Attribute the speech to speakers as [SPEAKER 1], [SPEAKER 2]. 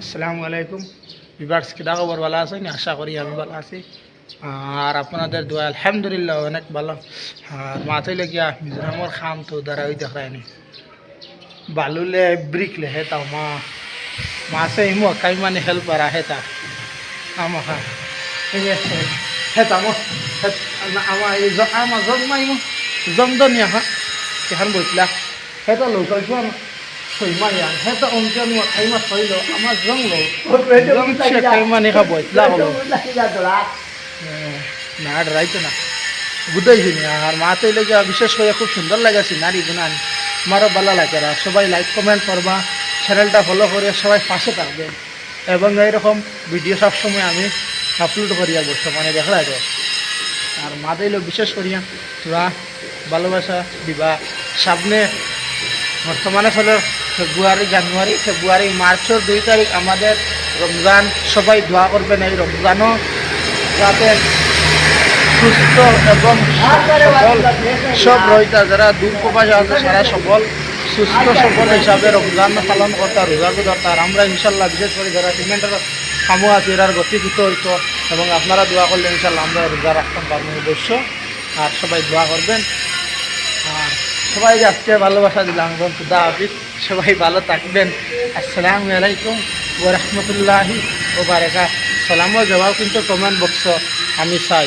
[SPEAKER 1] আসসালামু আলাইকুম। বিভার্স কিদা খবর ভালো আছেন আশা করি আমি ভালো আছি। আর আপনাদের দোয়া আলহামদুলিল্লাহ অনেক ভালো। আর মাথায় লেগিয়া মিজোরামর খাম তো দাঁড়াই দেখায়নি। বালুলে ব্রিক লে হেতা মা। মাছে ইমো কাই মানে হেল্প করা হেতা আমা হা। হেতা মো আমার এই আমার জম মাই মো জম দনিয়া হা। সেখান বইতলা। হেতা লোকাল চুয়া সৈমাইয়া হেতা অঞ্চল মো খাই আমার মানে হলো। না ডরাইতো না। বুঝাইছি আর মাতে লেগে বিশেষ করে খুব সুন্দর লাগাছে নারী গুনান আমারও ভালো লাগে আর সবাই লাইক কমেন্ট করবা চ্যানেলটা ফলো করে সবাই পাশে থাকবে। এবং এইরকম ভিডিও সবসময় আমি আপলোড করিয়া বর্তমানে দেখা যায় আর মাতে বিশেষ করিয়া তোরা ভালোবাসা দিবা। সামনে বর্তমানে হলো ফেব্রুয়ারি, জানুয়ারি, ফেব্রুয়ারি মার্চের দুই তারিখ আমাদের রমজান। সবাই দোয়া করবেন এই রমজানও যাতে সুস্থ এবং সবল সব রইতা যারা দূর প্রবাস আছে, সারা সবল, সুস্থ সবল হিসাবে রমজান পালন করতা, রোজা করতা। আর আমরা ইনশাল্লাহ বিশেষ করে যারা সিমেন্টের কামও আছে, এরার গতিকৃত হইতো এবং আপনারা দোয়া করলে ইনশাল্লাহ আমরা রোজা রাখতাম পারব অবশ্য। আর সবাই দোয়া করবেন। আর সবাই আজকে ভালোবাসা দিলাম এবং খুদা হাফিজ। সবাই ভালো থাকবেন। আসসালামু আলাইকুম ও রহমতুল্লাহি ও বারেকা সালামও জবাব কিন্তু কমেন্ট বক্স আমি চাই।